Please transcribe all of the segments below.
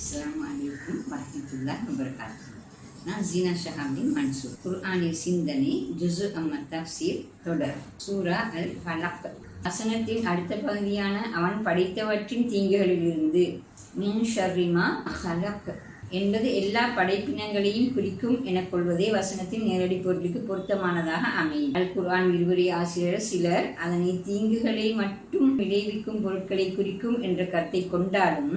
அஸ்லாமலைக்கும் வரமத்துல்லா வபரகாத்து நான் ஜீனா ஷஹாபின் மன்சூர் குர்ஆனிய சிந்தனை ஜுசு அம்ம தப்சீர் தொடர் சூரா அல் ஃபலக் வசனத்தின் அடுத்த பகுதியான அவன் படைத்தவற்றின் தீங்குகளிலிருந்து மின் ஷர்ரிமா ஹலக் என்பது எல்லா படைப்பினங்களையும் குறிக்கும் எனக் கொள்வதே வசனத்தின் நேரடி பொருளுக்கு பொருத்தமானதாக அமையும். அல் குர்ஆன் விரிவுரை ஆசிரியர் சிலர் அதனை தீங்குகளை மட்டும் விளைவிக்கும் பொருட்களை குறிக்கும் என்ற கருத்தை கொண்டாலும்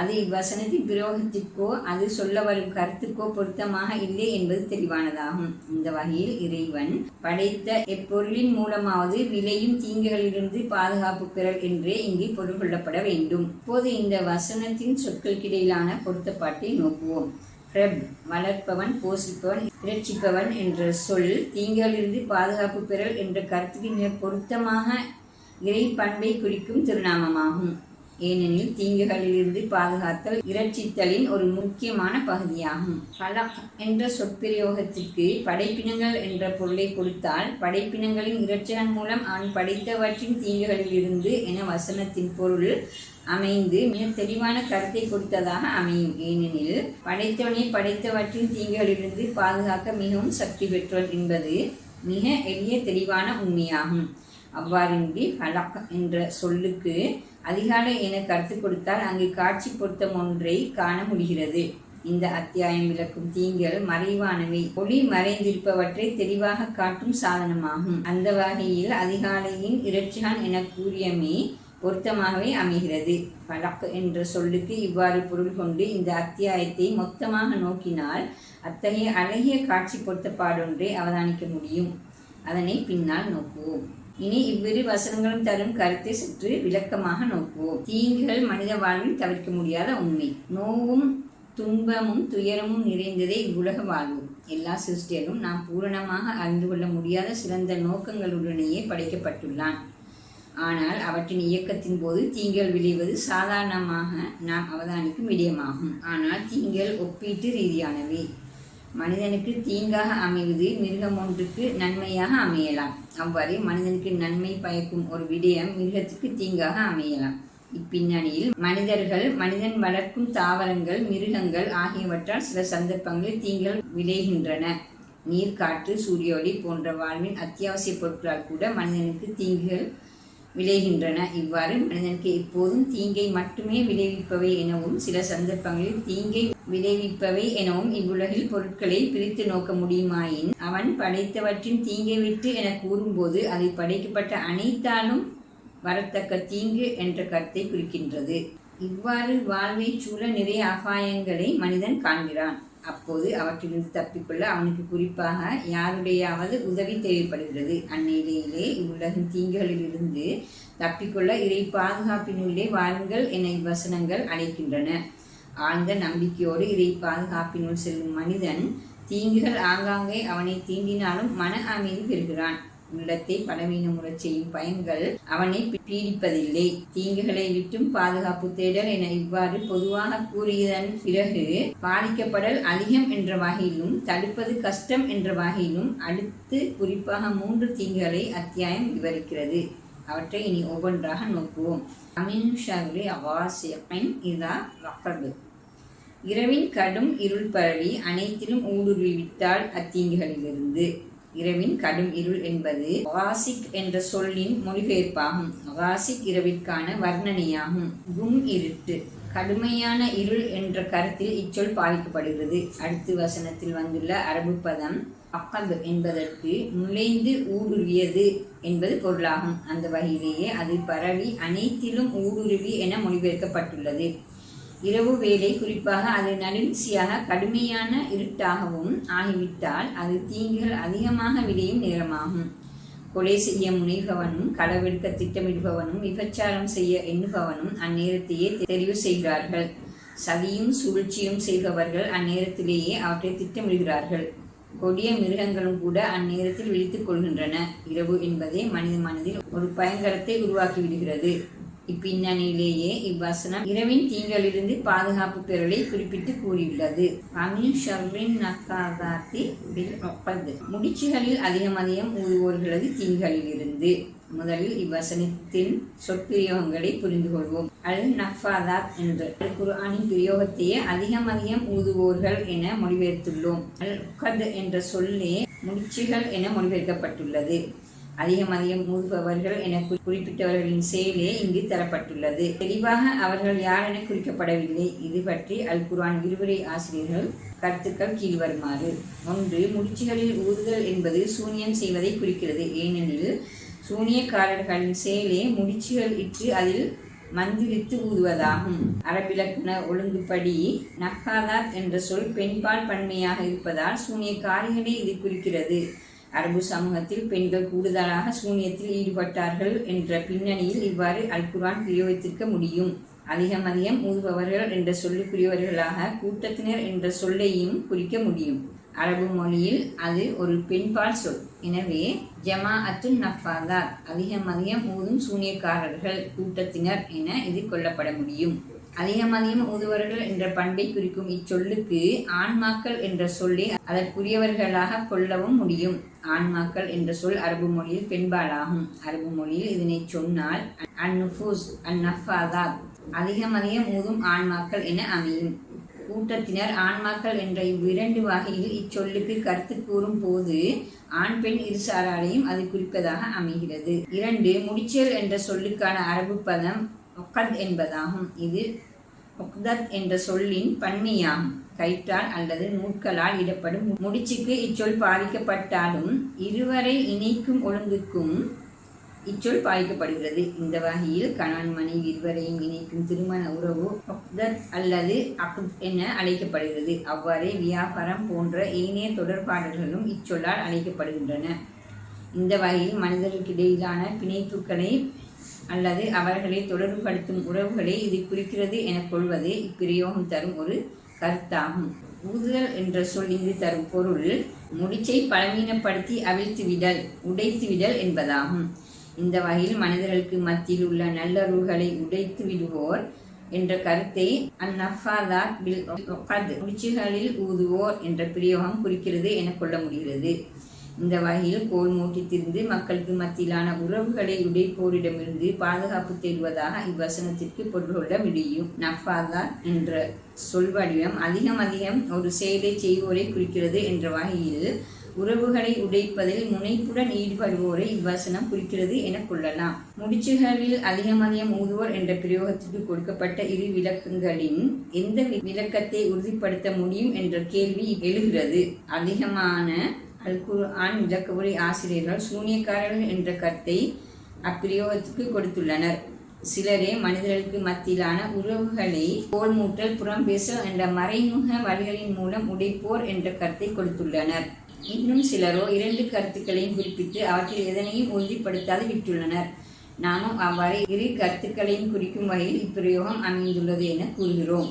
அது இவ்வசனத்தின் பிரயோகத்திற்கோ அது சொல்ல வரும் கருத்துக்கோ பொருத்தமாக இல்லை என்பது தெளிவானதாகும். இந்த வகையில் இறைவன் படைத்த எப்பொருளின் மூலமாவது விளையும் தீங்குகளிலிருந்து பாதுகாப்பு பெறல் என்றே இங்கே பொருள் கொள்ளப்பட வேண்டும். இப்போது இந்த வசனத்தின் சொற்களுக்கிடையிலான பொருத்தப்பாட்டை நோக்குவோம். பிரப் வளர்ப்பவன் போஷிப்பவன் இரட்சிப்பவன் என்ற சொல் தீங்குகளிலிருந்து பாதுகாப்பு பெறல் என்ற கருத்துக்கு மிக பொருத்தமாக இறை பண்பை குறிக்கும் திருநாமமாகும். ஏனெனில் தீங்குகளிலிருந்து பாதுகாத்தல் இரட்சித்தலின் ஒரு முக்கியமான பகுதியாகும். ஃபலக் என்ற சொற்பிரயோகத்திற்கு படைப்பினங்கள் என்ற பொருளை கொடுத்தால் படைப்பினங்களின் இரட்சகன் மூலம் அவன் படைத்தவற்றின் தீங்குகளிலிருந்து என வசனத்தின் பொருள் அமைந்து மிக தெளிவான கருத்தை கொடுத்ததாக அமையும். ஏனெனில் படைத்தவனை படைத்தவற்றின் தீங்குகளிலிருந்து பாதுகாக்க மிகவும் சக்தி பெற்றோர் என்பது மிக எளிய தெளிவான உண்மையாகும். அவ்வாறின்றி ஹலக் என்ற சொல்லுக்கு அதிகாலை என கருத்து கொடுத்தால் அங்கு காட்சி பொருத்தம் ஒன்றை காண முடிகிறது. இந்த அத்தியாயம் விளக்கும் தீங்கள் மறைவானவை. ஒளி மறைந்திருப்பவற்றை தெளிவாக காட்டும் சாதனமாகும். அந்த வகையில் அதிகாலையின் இரட்சிகான் என கூறியமே பொருத்தமாகவே அமைகிறது. பழக்கு என்ற சொல்லுக்கு இவ்வாறு பொருள் கொண்டு இந்த அத்தியாயத்தை மொத்தமாக நோக்கினால் அத்தகைய அழகிய காட்சி பொருத்தப்பாடொன்றை அவதானிக்க முடியும். அதனை பின்னால் நோக்குவோம். இனி இவ்விரு வசனங்களும் தரும் கருத்தை சற்று விளக்கமாக நோக்குவோம். தீங்குகள் மனித வாழ்வில் தவிர்க்க முடியாத உண்மை. நோவும் துன்பமும் துயரமும் நிறைந்ததே இவ்வுலக வாழ்வு. எல்லா சிருஷ்டியரும் நாம் பூரணமாக அறிந்து கொள்ள முடியாத சிறந்த நோக்கங்களுடனேயே படைக்கப்பட்டுள்ளான். ஆனால் அவற்றின் இயக்கத்தின் போது தீங்கள் விளைவது சாதாரணமாக நாம் அவதானிக்கும் விடயமாகும். ஆனால் தீங்கள் ஒப்பீட்டு ரீதியானவை. மனிதனுக்கு தீங்காக அமைவது மிருகம் ஒன்றுக்கு நன்மையாக அமையலாம். அவ்வாறு மனிதனுக்கு நன்மை பயக்கும் ஒரு விடயம் மிருகத்துக்கு தீங்காக அமையலாம். இப்பின்னணியில் மனிதர்கள் மனிதன் வளர்க்கும் தாவரங்கள் மிருகங்கள் ஆகியவற்றால் சில சந்தர்ப்பங்களில் தீங்கள் விளைகின்றன. நீர் காற்று சூரிய ஒளி போன்ற வாழ்வின் அத்தியாவசிய பொருட்களால் கூட மனிதனுக்கு தீங்குகள் விளைகின்றன. இவ்வாறு மனிதனுக்கு எப்போதும் தீங்கை மட்டுமே விளைவிப்பவை எனவும் சில சந்தர்ப்பங்களில் தீங்கை விளைவிப்பவை எனவும் இவ்வுலகில் பொருட்களை பிரித்து நோக்க முடியுமாயின் அவன் படைத்தவற்றின் தீங்கை விட்டு என கூறும்போது அதை படைக்கப்பட்ட அனைத்தாலும் வரத்தக்க தீங்கு என்ற கருத்தை குறிக்கின்றது. இவ்வாறு வாழ்வை சூழ நிறைய அபாயங்களை மனிதன் காண்கிறான். அப்போது அவற்றிலிருந்து தப்பிக்கொள்ள அவனுக்கு குறிப்பாக யாருடையாவது உதவி தேவைப்படுகிறது? அந்நிலையிலே இவ்வுலகின் தீங்குகளிலிருந்து தப்பிக்கொள்ள இறை பாதுகாப்பினுள்ளே வாருங்கள் என இவ்வசனங்கள் அழைக்கின்றன. ஆழ்ந்த நம்பிக்கையோடு இறை பாதுகாப்பினுள் செல்லும் மனிதன் தீங்குகள் ஆங்காங்கே அவனை தீண்டினாலும் மன அமைதி பெறுகிறான். உள்ளத்தை பலவீனமுறச் செய்யும் பயன்கள் அவனை பீடிப்பதில்லை. தீங்குகளை விட்டும் பாதுகாப்பு தேடல் என இவ்வாறு பொதுவாக கூறியதன் பிறகு பாதிக்கப்படல் அதிகம் என்ற வகையிலும் தடுப்பது கஷ்டம் என்ற வகையிலும் அடுத்து குறிப்பாக மூன்று தீங்குகளை அத்தியாயம் விவரிக்கிறது. அவற்றை இனி ஒவ்வொன்றாக நோக்குவோம். அமின் ஷர்ரி அவாசியப்பெண் இதா ரப்பது இரவின் கடும் இருள் பரவி அனைத்திலும் ஊடுருவிவிட்டால் அத்தீங்குகளிலிருந்து. இரவின் கடும் இருள் என்பது வாசிக் என்ற சொல்லின் மொழிபெயர்ப்பாகும். வாசிக் இரவிற்கான வர்ணனையாகும். கும் இருட்டு. கடுமையான இருள் என்ற கருத்தில் இச்சொல் பாதிக்கப்படுகிறது அடுத்து வசனத்தில் வந்துள்ள அரபு பதம் அக்கது என்பதற்கு நுழைந்து ஊடுருவியது என்பது பொருளாகும். அந்த வகையிலேயே அது பரவி அனைத்திலும் ஊடுருவி என மொழிபெயர்க்கப்பட்டுள்ளது. இரவு வேலை குறிப்பாக அது நடுநிசியாக கடுமையான இருட்டாகவும் ஆகிவிட்டால் அது தீங்குகள் அதிகமாக விளையும் நேரமாகும். கொலை செய்ய முனைபவனும் களவெடுக்க திட்டமிடுபவனும் விபச்சாரம் செய்ய எண்ணுபவனும் அந்நேரத்தையே தெரிவு செய்கிறார்கள். சதியும் சூழ்ச்சியும் செய்பவர்கள் அந்நேரத்திலேயே அவற்றை திட்டமிடுகிறார்கள். கொடிய மிருகங்களும் கூட அந்நேரத்தில் விழித்துக் கொள்கின்றன. இரவு என்பதே மனித மனதில் ஒரு பயங்கரத்தை உருவாக்கிவிடுகிறது. இப்பின்னணியிலேயே இவ்வசனம் இரவின் தீங்களிலிருந்து பாதுகாப்பு பெறலை குறிப்பிட்டு கூறியுள்ளது. Amine நக்காதாத்தி bill ஒப்பது. முடிச்சுகளில் அதிகம் அதிகம் ஊதுவோர்களது தீங்களிலிருந்து. முதலில் இவ்வசனத்தின் சொற்பிரயோகங்களை புரிந்து கொள்வோம் அல் நஃபாதாத் என்று அல் குர்ஆனின் பிரயோகத்தையே அதிகம் அதிகம் ஊதுவோர்கள் என மொழிபெயர்த்துள்ளோம். அல் உக்கத் என்ற சொல்லே முடிச்சுகள் என மொழிபெயர்க்கப்பட்டுள்ளது. அதிகம் அதிகம் ஊதுபவர்கள் என குறிப்பிட்டவர்களின் செயலே இங்கு தரப்பட்டுள்ளது. தெளிவாக அவர்கள் யார் என குறிக்கப்படவில்லை. இது பற்றி அல் குர்ஆன் விரிவுரை ஆசிரியர்கள் கருத்துக்கள் கீழ்வருமாறு. ஒன்று முடிச்சுகளில் ஊதுதல் என்பது சூனியம் செய்வதை குறிக்கிறது. ஏனெனில் சூனியக்காரர்களின் செயலே முடிச்சுகள் இட்டு அதில் மந்திரித்து ஊதுவதாகும். அரபிலக்கண ஒழுங்குப்படி நக்காதாத் என்ற சொல் பெண்பால் பன்மையாக இருப்பதால் சூனியக்காரிகளே இது குறிக்கிறது. அரபு சமூகத்தில் பெண்கள் கூடுதலாக சூனியத்தில் ஈடுபட்டார்கள் என்ற பின்னணியில் இவ்வாறு அல்குரான் பிரயோகித்திருக்க முடியும். அதிகம் அதிகம் ஊதுபவர்கள் என்ற சொல்லுக்குரியவர்களாக கூட்டத்தினர் என்ற சொல்லையும் குறிக்க முடியும். அரபு மொழியில் அது ஒரு பெண்பால் சொல். எனவே ஜமா அத்துல் நஃபாதார் அதிகம் அதிகம் ஊதும் சூனியக்காரர்கள் கூட்டத்தினர் என இது கொள்ளப்பட முடியும். அதிகம் அதிகம் ஊதுவர்கள் என்ற பண்பை குறிக்கும் இச்சொல்லுக்கு ஆன்மாக்கள் என்ற சொல்லை அதற்குரியவர்களாக கொள்ளவும் முடியும். ஆன்மாக்கள் என்ற சொல் அரபு மொழியில் பெண்பாலாகும். அரபு மொழியில் இதனை சொன்னால் அந்நுஃபூஸ் அந்நஃபாதாத் அதிகம் அதிகம் ஊதும் ஆன்மாக்கள் என அமையும். கூட்டத்தினர் ஆன்மாக்கள் என்ற இவ்விரண்டு வகையில் இச்சொல்லுக்கு கருத்து கூறும் போது ஆண் பெண் இருசாராலையும் அது குறிப்பதாக அமைகிறது. இரண்டு முடிச்சல் என்ற சொல்லுக்கான அரபு பதம் ஒக்கத் என்பதாகும். இது ஒக்தத் என்ற சொல்லின் பன்மையாகும் கயிற்றால் அல்லது நூற்களால் இடப்படும் முடிச்சுக்கு இச்சொல் பாதிக்கப்பட்டாலும் இருவரை இணைக்கும் ஒழுங்குக்கும் இச்சொல் பாதிக்கப்படுகிறது இந்த வகையில் கணவன் மனைவி இருவரையும் இணைக்கும் திருமண உறவு ஒக்தத் அல்லது அக்த் என அழைக்கப்படுகிறது. அவ்வாறே வியாபாரம் போன்ற ஏனைய தொடர்பாடல்களும் இச்சொல்லால் அழைக்கப்படுகின்றன. இந்த வகையில் மனிதர்களுக்கிடையிலான பிணைப்புகளை அல்லது அவர்களை தொடர்புபடுத்தும் உறவுகளை இது குறிக்கிறது எனக் கொள்வது இப்பிரயோகம் தரும் ஒரு கருத்தாகும். ஊதுதல் என்ற சொல் இங்கு தரும் பொருள் முடிச்சை பலவீனப்படுத்தி அவிழ்த்து விடல் உடைத்து விடல் என்பதாகும். இந்த வகையில் மனிதர்களுக்கு மத்தியில் உள்ள நல்லுறவுகளை உடைத்து விடுவோர் என்ற கருத்தை அந்நஃபாதாத் பில் முடிச்சுகளில் ஊதுவோர் என்ற பிரயோகம் குறிக்கிறது என கொள்ள முடிகிறது. இந்த வகையில் போர் மூட்டி திரிந்து மக்களுக்கு மத்தியிலான உறவுகளை உடைப்போரிடமிருந்து பாதுகாப்பு தேடுவதாக இவ்வசனத்திற்கு பொருள் கொள்ள முடியும். நஃபாதா என்ற சொல் வடிவம் அதிகம் அதிகம் ஒரு செயலை செய்வோரை குறிக்கிறது என்ற வகையில் உறவுகளை உடைப்பதில் முனைப்புடன் ஈடுபடுவோரை இவ்வசனம் குறிக்கிறது என கொள்ளலாம். முடிச்சுகளில் அதிகம் அதிகம் ஊதுவோர் என்ற பிரயோகத்திற்கு கொடுக்கப்பட்ட இரு விளக்கங்களின் எந்த விளக்கத்தை உறுதிப்படுத்த முடியும் என்ற கேள்வி எழுகிறது. அதிகமான அல் குரு ஆன் விளக்கவுரை ஆசிரியர்கள் சூனியக்காரர்கள் என்ற கருத்தை அப்பிரயோகத்துக்கு கொடுத்துள்ளனர். சிலரே மனிதர்களுக்கு மத்தியிலான உறவுகளை கோல் மூட்டல் புறம் பேசல் என்ற மறைமுக வழிகளின் மூலம் உடைப்போர் என்ற கருத்தை கொடுத்துள்ளனர். இன்னும் சிலரோ இரண்டு கருத்துக்களையும் குறிப்பிட்டு அவற்றில் எதனையும் உறுதிப்படுத்தாது விட்டுள்ளனர். நாமும் அவ்வாறு இரு கருத்துக்களையும் குறிக்கும் வகையில் இப்பிரயோகம் அமைந்துள்ளது என கூறுகிறோம்.